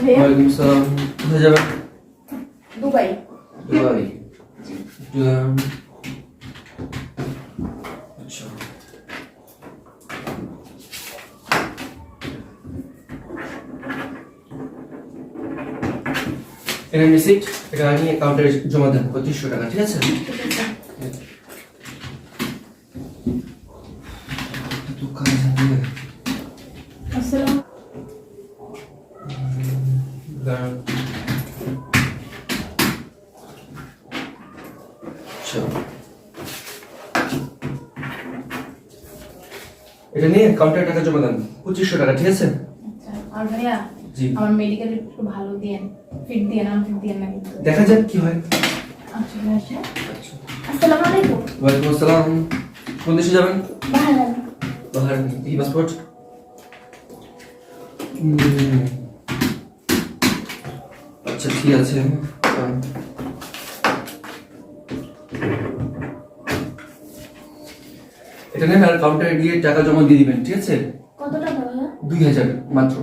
ওয়ালাইকুম আসসালাম। কোথায় যাবেন? দুবাই। দুবাই। দুবাই। আচ্ছা। এটা রিসিপ্ট এটা নিয়ে কাউন্টারে জমা দেন পঁচিশশো টাকা ঠিক আছে? তো কাউন্টার টাকা জমা দেন। পঁচিশশো টাকা ঠিক আছে? আচ্ছা আর ভাইয়া জি। আমার মেডিকেল একটু ভালো দিয়েন ফিট দিয়েন আমি ফিট দিয়েন না দেখা যাক কি হয়। আচ্ছা আচ্ছা। আসসালামু আলাইকুম। ওয়ালাইকুম আসসালাম। কোন দেশে যাবেন? ভালো বাহার ই পাসপোর্ট আচ্ছা ঠিক আছে। এটা নেন আর কাউন্টারে গিয়ে টাকা জমা দিয়ে দিবেন ঠিক আছে? কত টাকা দুই হাজার মাত্র।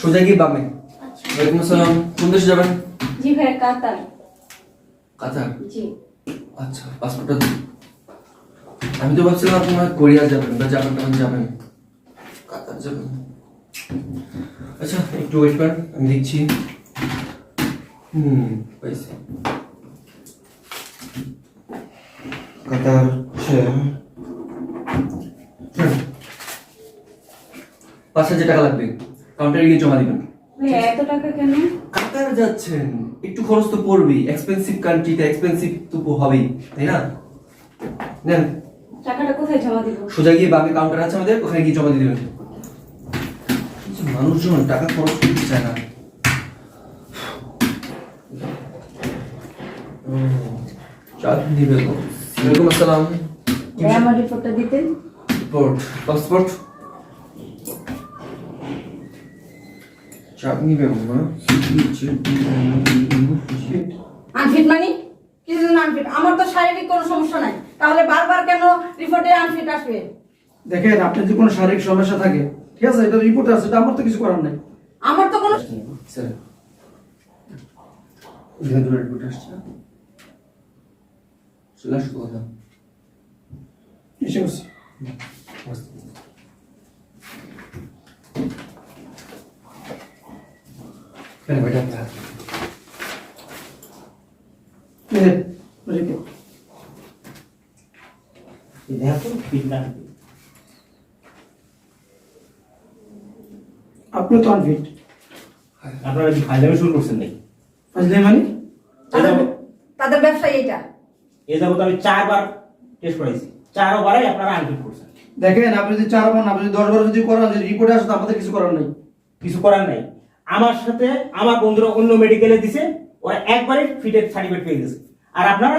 সোজা গিয়ে বামে। আচ্ছা। ওয়ালাইকুম আসসালাম। কোন দেশে যাবেন? জি ভাইয়া কাতার। কাতার? জি। আচ্ছা পাসপোর্টটা দিন। আমি তো ভাবছিলাম আপনার কোরিয়া যাবেন বা জাপান টাপান যাবেন। কাতার যাবেন। আচ্ছা একটু ওয়েট করেন আমি দেখছি। হুম পাইছি। কাতার শুনুন, পাঁচ হাজার টাকা লাগবে। কাউন্টারে গিয়ে জমা দিবেন। এত টাকা কেন? কাতার যাচ্ছেন। একটু খরচ তো পড়বেই। এক্সপেন্সিভ কান্ট্রিতে এক্সপেন্সিভ তো হবেই তাই না? নেন। টাকাটা কোথায় জমা দিব? সোজা গিয়ে বামে কাউন্টার আছে আমাদের ওখানে গিয়ে জমা দিয়ে দেবেন। মানুষজন টাকা খরচ করতে চায় না। চাঁদনি বেগম ওয়ালাইকুম আসসালাম। আমার রিপোর্টটা দিতেন। পাসপোর্ট পাসপোর্ট চাঁদনি বেগম না আনফিট মানে? কি জন্য আনফিট? আমার তো শারীরিক কোনো সমস্যা নাই। তাহলে বারবার কেন রিপোর্টে আনফিট আসবে? দেখেন আপনার যদি কোনো শারীরিক সমস্যা থাকে ঠিক আছে এটা রিপোর্ট আছে এটা আমার তো কিছু করার নাই। আমার তো কোনো স্যার রিপোর্ট আসছে? চলে কথা এসে গেছে। কেন বেটা আপনার এই যে, report। আপনি তো আনফিট আপনারা কি ফাইনালে শুরু করছেন নাকি? বুঝলেন মানে? তাদের ব্যবসা এইটা। এই যাবত আমি চারবার টেস্ট করাইছি। চারবারই আপনারা আনফিট করছেন। দেখেন আপনি যদি চার বার না আপনি যদি দশ বার যদি করান যদি রিপোর্টে আসে তো আমাদের কিছু করার নাই। কিছু করার নাই? আমার সাথে আমার বন্ধুরা অন্য মেডিকেলে দিছে ওরা একবারে ফিটের সার্টিফিকেট পেয়ে গেছে। আর আপনারা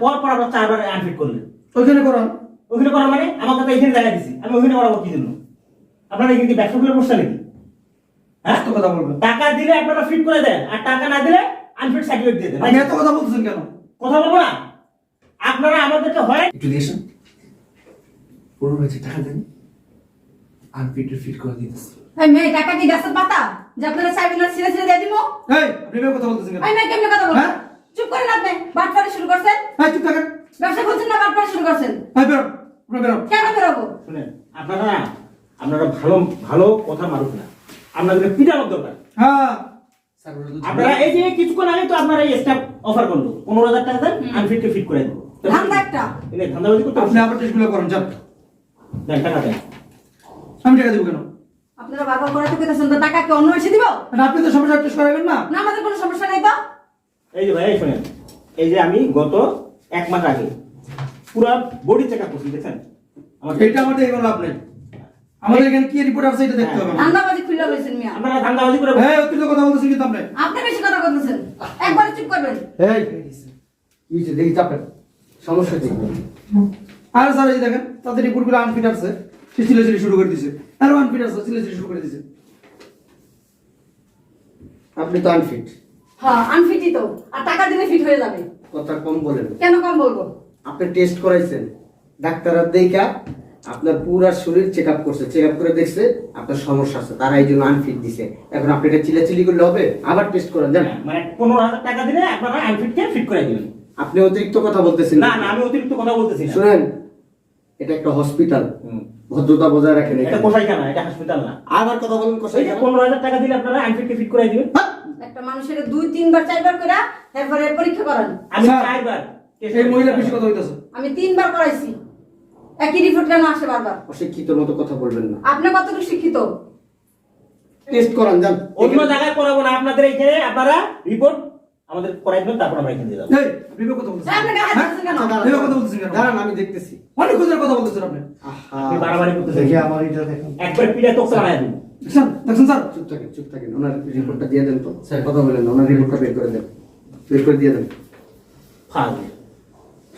পর পর আপনারা চারবার আনফিট করলেন। ওইখানে করান। ওখানে করার মানে আমার কথা এখানে দেখা দিছি। আমি ওখানে করাবো কি জন্য? আপনারা এখানে কি ব্যবসা করে বসছেন নাকি? হ্যাঁ? এত কথা বলবেন। টাকা দিলে আপনারা ফিট করে দেন আর টাকা না দিলে আনফিট সার্টিফিকেট দিয়ে দেন। আপনি এত কথা বলতেছেন কেন? কথা বলব না। আপনারা আমাদেরকে হয় একটু দিয়েছেন হাজার টাকা দেন। আর ফিট করে দিতেছি। এই মেয়ে টাকা কি গাছের পাতা? যে আপনারা চাইবেন ছিঁড়ে ছিঁড়ে দিয়ে দিব? এই আপনি এভাবে কথা বলতেছেন কেন? এই মেয়ে কেমনে কথা বলবেন হ্যাঁ? চুপ করেন আপনি বাটপাড়ি শুরু করছেন? এই চুপ থাকেন। ব্যবসা করছেন না বাটপাড়ি শুরু করছেন? এই আপনি বেরোন কেন বেরোবো? শুনেন আপনারা না আপনারা ভালো ভালো কথা মানুষ না। আপনাদের পিটানোর দরকার। হ্যাঁ। আপনারা এই যে কিছুক্ষণ আগে তো আপনারা এই স্টাফ অফার করল। পনেরো হাজার টাকা দেন আনফিটকে ফিট করে দেবো। ধান্দা একটা। ধান্দাবাজি করতে আপনি আবার টেস্টগুলো করেন যান। টাকা দেন। আমি টাকা দেবো কেন? আপনারা বারবার করাতে কইতেছেন তো টাকা কি অন্য এসে দিব? আপনি তো সমস্যা টেস্ট করাবেন না। না আমাদের কোনো সমস্যা নাই তো। এই যে ভাই এই শোনেন। এই যে আমি গত এক মাস আগে পুরো বডি চেক আপ করছি দেখছেন? আমার এটা আমাদের এগুলো লাভ নেই। আমাদের এখানে কি রিপোর্ট আছে এটা দেখতে হবে ধান্দাবাজি খুলে বলেছেন মিয়া। আপনারা ধান্দাবাজি করে হ্যাঁ অতিরিক্ত কথা বলতেছেন কিন্তু আপনি। আপনি বেশি কথা বলতেছেন। একবারে চুপ করবেন। এই কি যে দেখি চাপেন। সমস্যা কি? আরে স্যার এই দেখেন তাদের রিপোর্ট রিপোর্টগুলো আনফিট আছে। সে শুরু করে দিছে। আরও আনফিট আছে শুরু করে দিছে। আপনি তো আনফিট হ্যাঁ আনফিটই তো। আর টাকা দিলে ফিট হয়ে যাবে। কথা কম বলেন। কেন কম বলব? আপনি টেস্ট করাইছেন। ডাক্তাররা দেখা আপনার পুরা শরীর চেক আপ করছে। চেক আপ করে দেখছে আপনার সমস্যা আছে। তারা এই জন্য আনফিট দিছে। এখন আপনি এটা চিলাচিলি করলে হবে? আবার টেস্ট করেন জান মানে পনেরো হাজার টাকা দিলে আপনারা আনফিটকে ফিট করে দিবেন। আপনি অতিরিক্ত কথা বলতেছেন না না আমি অতিরিক্ত কথা বলতেছি শুনেন এটা একটা হসপিটাল ভদ্রতা বজায় রাখেন এটা কোষাইখানা এটা হাসপাতাল না। আবার কথা বলুন পনেরো হাজার টাকা দিলে আপনারা আনফিটকে ফিট করে দিবেন। একটা মানুষের দুই তিনবার চারবার করে তারপরে পরীক্ষা করান। আমি চারবার এই মহিলা। বেশি কথা হইতাছে। আমি তিনবার করাইছি। একই রিপোর্ট কেন আসে বারবার? অশিক্ষিতর মতো কথা বলবেন না। আপনি কতটুকু শিক্ষিত? টেস্ট করান যান। অন্য জায়গায় করাবো না আপনাদের এইখানে আপনারা রিপোর্ট আমাদের করাই দেবেন তারপর আমরা এখানে যাব এই বিবেক কথা বলতেছেন আপনি গায়ে হাত দিচ্ছেন কেন? দাঁড়ান, বিবেক কথা বলতেছেন কেন? দাঁড়ান আমি দেখতেছি। অনেক খুঁজে কথা বলতেছেন আপনি। আপনি বাড়াবাড়ি করতেছেন। দেখি আমার এটা দেখেন। একবার পিঠে তোকে বানাই দিন দেখছেন? দেখছেন স্যার? চুপ থাকেন চুপ থাকেন। ওনার রিপোর্টটা দিয়ে দেন তো। স্যার কথা বলেন ওনার রিপোর্টটা বের করে দেন। বের করে দিয়ে দেন। ফাল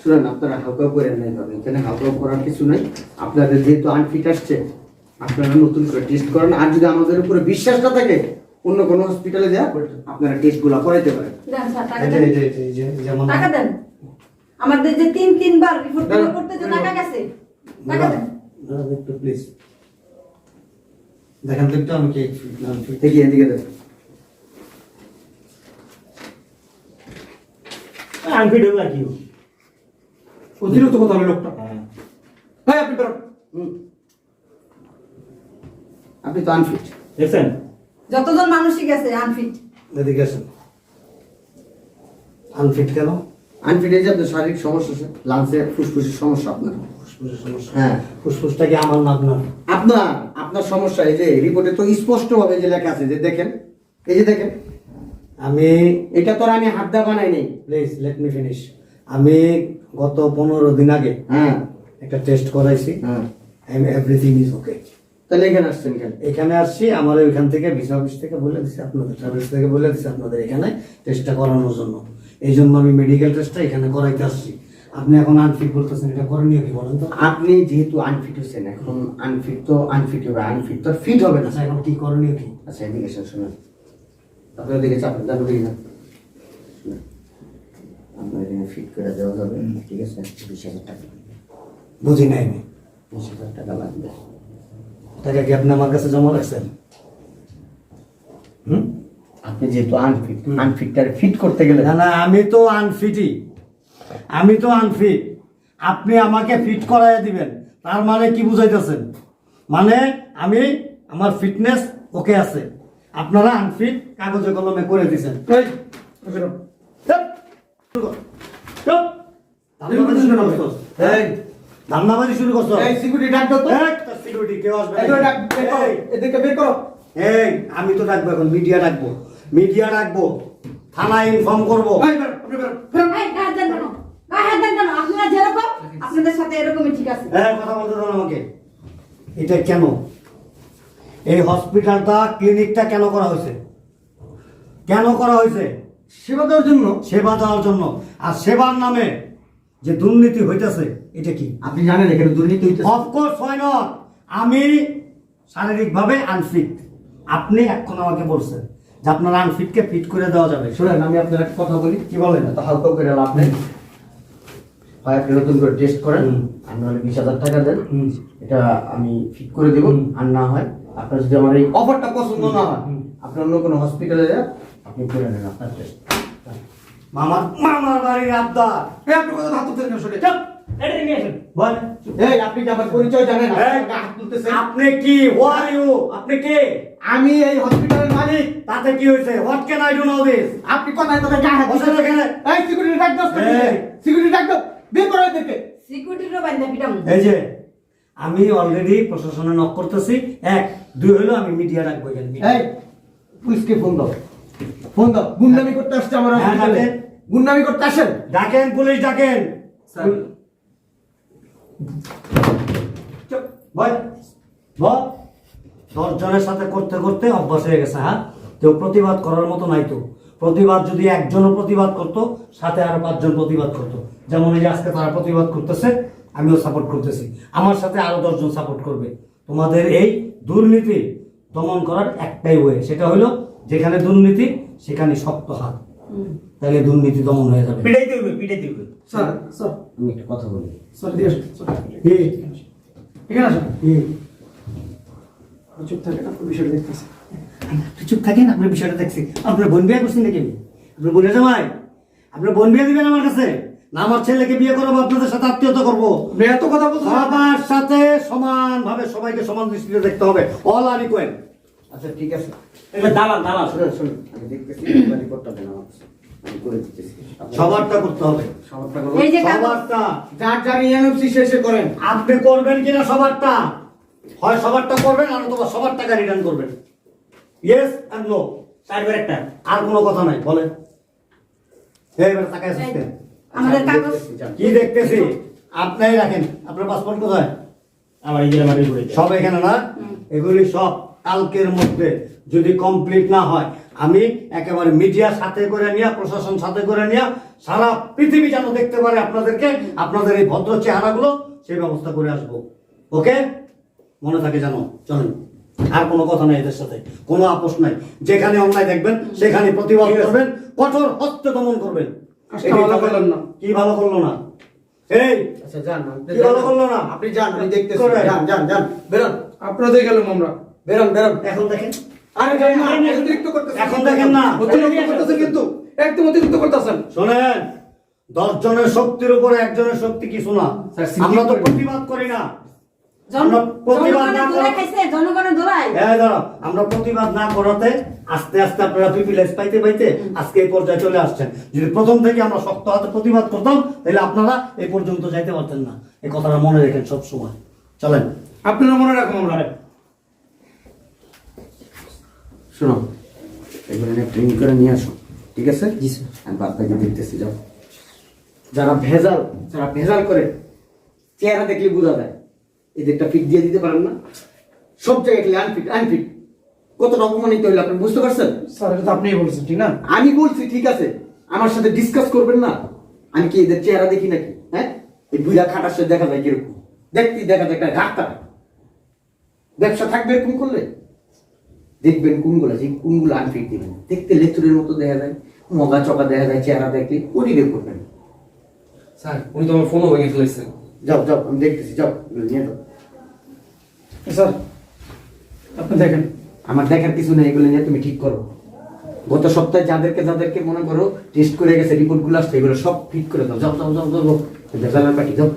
শুনেন আপনারা হাউকাউ করেন নাই ভাবে। এখানে হাউকাউ করার কিছু নাই। আপনাদের যেহেতু আনফিট আসছে আপনারা নতুন করে টেস্ট করেন। আর যদি আমাদের উপরে বিশ্বাসটা থাকে অন্য কোনো হসপিটালে যা আপনারা টেস্টগুলো করাইতে পারেন। দেন স্যার টাকা দেন। এটা এটা এই যে যেমন টাকা দেন। আমাদের যে তিন তিনবার রিপোর্ট করতে যে টাকা গেছে টাকা দেন। দাঁড়ান একটু প্লিজ দেখেন তো একটু দেখি এদিকে দেন আনফিট হলো আর কি? অতিরিক্ত কথা হলো লোকটা। হ্যাঁ। আপনি বেরোন। আপনি তো আনফিট দেখছেন? যতজন মানুষই গেছে আনফিট এদিকে আসেন। আনফিট কেন? আনফিট এই যে আপনার শারীরিক সমস্যা আছে লাংসে ফুসফুসের সমস্যা আপনার। ফুসফুসের সমস্যা? হ্যাঁ। ফুসফুসটা কি আমার না আপনার? আপনার আপনার সমস্যা এই যে রিপোর্টে তো স্পষ্ট ভাবে যে লেখা আছে যে দেখেন এই যে দেখেন। আমি এটা তো আর আমি হাত দা বানাই নাই। প্লিজ লেট মি ফিনিশ আমি গত পনেরো দিন আগে হ্যাঁ। একটা টেস্ট করাইছি। হ্যাঁ। এভরিথিং ইজ ওকে তাহলে এখানে আসছেন কেন? এখানে আসছি আমার ওইখান থেকে ভিসা অফিস থেকে বলে দিছি আপনাদের ট্রাভেলস থেকে বলে দিছি আপনাদের এখানে টেস্টটা করানোর জন্য। এই জন্য আমি মেডিকেল টেস্টটা এখানে করাইতে আসছি। আপনি এখন আনফিট বলতেছেন এটা করণীয় কি বলেন তো? আপনি যেহেতু আনফিট হয়েছেন এখন আনফিট তো আনফিট হবে আনফিট তো ফিট হবে না। আচ্ছা এখন কি করণীয় কি? আচ্ছা এদিকে শুনুন। আপনার দিকে চাপেন ওদিকে যান আপনার এখানে ফিট করে দেওয়া যাবে ঠিক আছে? বিশ হাজার টাকা। বুঝি নাই আমি। বিশ হাজার টাকা লাগবে। টাকা কি আপনি আমার কাছে জমা রাখছেন? হুম? আপনি যেহেতু আনফিট আনফিটটারে ফিট করতে গেলে না না আমি তো আনফিটই আমি তো আনফিট আপনি আমাকে ফিট করাইয়া দিবেন। তার মানে কি বুঝাইতেছেন? মানে আমি আমার ফিটনেস ওকে আছে। আপনারা আনফিট কাগজে কলমে করে কর। ধান্দাবাজি শুরু করছ? সিকিউরিটি ডাক দাও তো। সিকিউরিটি কেউ আসবে না। বের করো। এই, এদিকে বের করো। এই আমি তো ডাকবো এখন মিডিয়া ডাকবো। মিডিয়া ডাকবো থানায় ইনফর্ম করব। আপনি বেরোন বেরোন এই গায়ে হাত দেন কেন? গায়ে হাত দেন কেন? আপনারা যেরকম আপনাদের সাথে এরকমই ঠিক আছে। হ্যাঁ কথা বলতে দাও আমাকে। এটা কেন? এই হসপিটালটা ক্লিনিকটা কেন করা হয়েছে? কেন করা হয়েছে? সেবা দেওয়ার জন্য। সেবা দেওয়ার জন্য। আর সেবার নামে যে দুর্নীতি হইতেছে এটা কি? আপনি জানেন এখানে দুর্নীতি হইতেছে। অফকোর্স হয় নট আমি শারীরিকভাবে আনফিট আপনি এখন আমাকে বলছেন যে আপনার আনফিটকে ফিট করে দেওয়া যাবে। শুনেন আমি আপনার একটা কথা বলি কি বলেন? তো হালকা করে লাভ নেই। হয় আপনি নতুন করে টেস্ট করেন। আর নাহলে বিশ হাজার টাকা দেন। এটা আমি ঠিক করে দেবো। আর না হয় আপনার যদি আমার এই অফারটা পছন্দ না হয়। আপনি অন্য কোনো হসপিটালে যান আপনি করে নেন আপনার টেস্ট মামার মামার বাড়ির আবদার। আপনি কথা হাত চুপ! এটা নিয়ে আসুন বল এই আপনি কি আমার পরিচয় জানেন? হাত তুলতেছেন আপনি কি? হোয়ার ইউ আপনি কে? আমি এই হসপিটালের মালিক। তাতে কি হয়েছে? What can I do now this আপনি কোথায় কোথায় গায়ে হাত বসে এখানে। এই সিকিউরিটি ডাক দাও সিকিউরিটি ডাক দাও। বের করো এদেরকে। সিকিউরিটিরও বান্ধা পিটাম এই যে আমি অলরেডি প্রশাসনে নক করতেছি। এক দুই হলো আমি মিডিয়া রাখব এখানে এই পুলিশকে ফোন দাও। ফোন দাও। গুন্ডামি করতে আসছে আমার হ্যাঁ, গুন্ডামি করতে আসেন? ডাকেন পুলিশ ডাকেন। স্যার। বল। দশজনের সাথে করতে করতে অভ্যাস হয়ে গেছে হ্যাঁ? কেউ প্রতিবাদ করার মতো নাই তো। প্রতিবাদ যদি একজনও প্রতিবাদ করতো সাথে আরও পাঁচজন প্রতিবাদ করতো। যেমন এই যে আজকে তারা প্রতিবাদ করতেছে আমিও সাপোর্ট করতেছি। আমার সাথে আরও দশজন সাপোর্ট করবে। তোমাদের এই দুর্নীতি দমন করার একটাই ওয়ে সেটা হলো যেখানে দুর্নীতি সেখানে শক্ত হাত। তাহলে দুর্নীতি দমন হয়ে যাবে। পিটাইতে হইবে পিটাইতে হইবে স্যার স্যার। আমি একটা কথা বলি? এখানে আসুন। চুপ থাকেন আপনার বিষয়টা দেখতেছি চুপ থাকেন আপনার বিষয়টা দেখছি আপনার বোন বিয়ে করছেন নাকি? আপনার বোনের জামাই? আপনার বোন বিয়ে দিবেন আমার কাছে? না আমার ছেলেকে বিয়ে করব আপনাদের সাথে আত্মীয়তা করব। এত কথা বলছেন সবার সাথে সমানভাবে সবাইকে সমান দৃষ্টিতে দেখতে হবে। অল আর ইকুয়াল আচ্ছা ঠিক আছে। এগুলো দালাল দালাল শুনুন শুনুন। আমি দেখতেছি রিপোর্টটা দেন আমার করে দিতেছি। আপনার- সবারটা করতে হবে। সবারটা করুন। এই যে কাগজ সবারটা যার যার ইএনএফসি শেষে করেন আপনি করবেন কিনা সবারটা? হয় সবারটা করবেন আর অথবা সবার টাকা রিটার্ন করবেন। ইয়েস আর নো সার্টিফিকেট একটা। আর কোনো কথা নাই বলেন। এইবার টাকা এসেছে আমাদের কাগজ কি দেখতেছি? আপনি রাখেন। আপনার পাসপোর্ট কোথায়? আমার এই জেলা সব এখানে না? এগুলি সব কালকের মধ্যে যদি কমপ্লিট না হয় আমি একেবারে মিডিয়া সাথে করে নিয়ে প্রশাসন সাথে করে নিয়ে সারা পৃথিবী যেন দেখতে পারে আপনাদেরকে আপনাদের এই ভদ্র চেহারাগুলো সেই ব্যবস্থা করে আসব। ওকে? মনে থাকে জানো চলেন। আর কোনো কথা নাই এদের সাথে কোনো আপোষ নাই। যেখানে অন্যায় দেখবেন সেখানে প্রতিবাদ করবেন কঠোর হস্তে দমন করবেন। না। কি ভালো করল না? এই আচ্ছা যান আপনি কি ভালো করল না? আপনি যান যান যান যান বেরোন। আপনাদের গেলাম আমরা। বেরোন বেরোন। এখন দেখেন। আরে অতিরিক্ত করতেছেন এখন দেখেন না। অতিরিক্ত করতেছেন কিন্তু। একদম অতিরিক্ত করতেছেন। শোনেন দশ জনের শক্তির উপরে একজনের শক্তি কিছু না। আমরা তো প্রতিবাদ করি না। জন- আমরা প্রতিবাদ জনগণের না দোলাই করা- খাইছে জনগণের দোলাই হ্যাঁ দাঁড়াও। আমরা প্রতিবাদ না করাতে আস্তে আস্তে আপনারা প্রিভিলেজ পাইতে পাইতে আজকে এই পর্যায়ে চলে আসছেন। যদি প্রথম থেকে আমরা শক্ত হাতে প্রতিবাদ করতাম তাহলে আপনারা এই পর্যন্ত যাইতে পারতেন না। এই কথাটা মনে রেখেন সব সময় চলেন। আপনারা মনে রাখুন আমরা। শোনো এগুলো নিয়ে প্রিন্ট করে নিয়ে আসো ঠিক আছে? জি স্যার আমি দেখতেছি যাও। যারা ভেজাল যারা ভেজাল করে চেহারা দেখলে বোঝা যায়। এদেরটা ফিট দিয়ে দিতে পারেন না? সব জায়গায় গেলে আনফিট আনফিট। কতটা অপমানিত হইলে আপনি বুঝতে পারছেন? স্যার এটা তো আপনিই বলছেন ঠিক না? আমি বলছি ঠিক আছে। আমার সাথে ডিসকাস করবেন না। আমি কি এদের চেহারা দেখি নাকি? হ্যাঁ? এই বুড়া খাটার সাথে দেখা যায় কীরকম। দেখতে দেখা যায় একটা ঘাটতা ব্যবসা থাকবে এরকম করলে? দেখবেন কোনগুলো যে কোনগুলো আনফিট দিবেন। দেখতে লেচুরের মতো দেখা যায় মগা চকা দেখা যায় চেহারা দেখলে ওরই বের করবেন। স্যার উনি তো আমার ফোনও ভেঙে ফেলেছে। যাও যাও আমি দেখতেছি যাও নিয়ে যাও। স্যার আপনি দেখেন। আমার দেখার কিছু নেই এগুলো নিয়ে তুমি ঠিক করো। গত সপ্তাহে যাদেরকে যাদেরকে মনে করো টেস্ট করে গেছে রিপোর্টগুলো আসছে এগুলো সব ফিট করে দাও। যাও যাও যাও যাও যাও। ভেজালের পাটি যাও।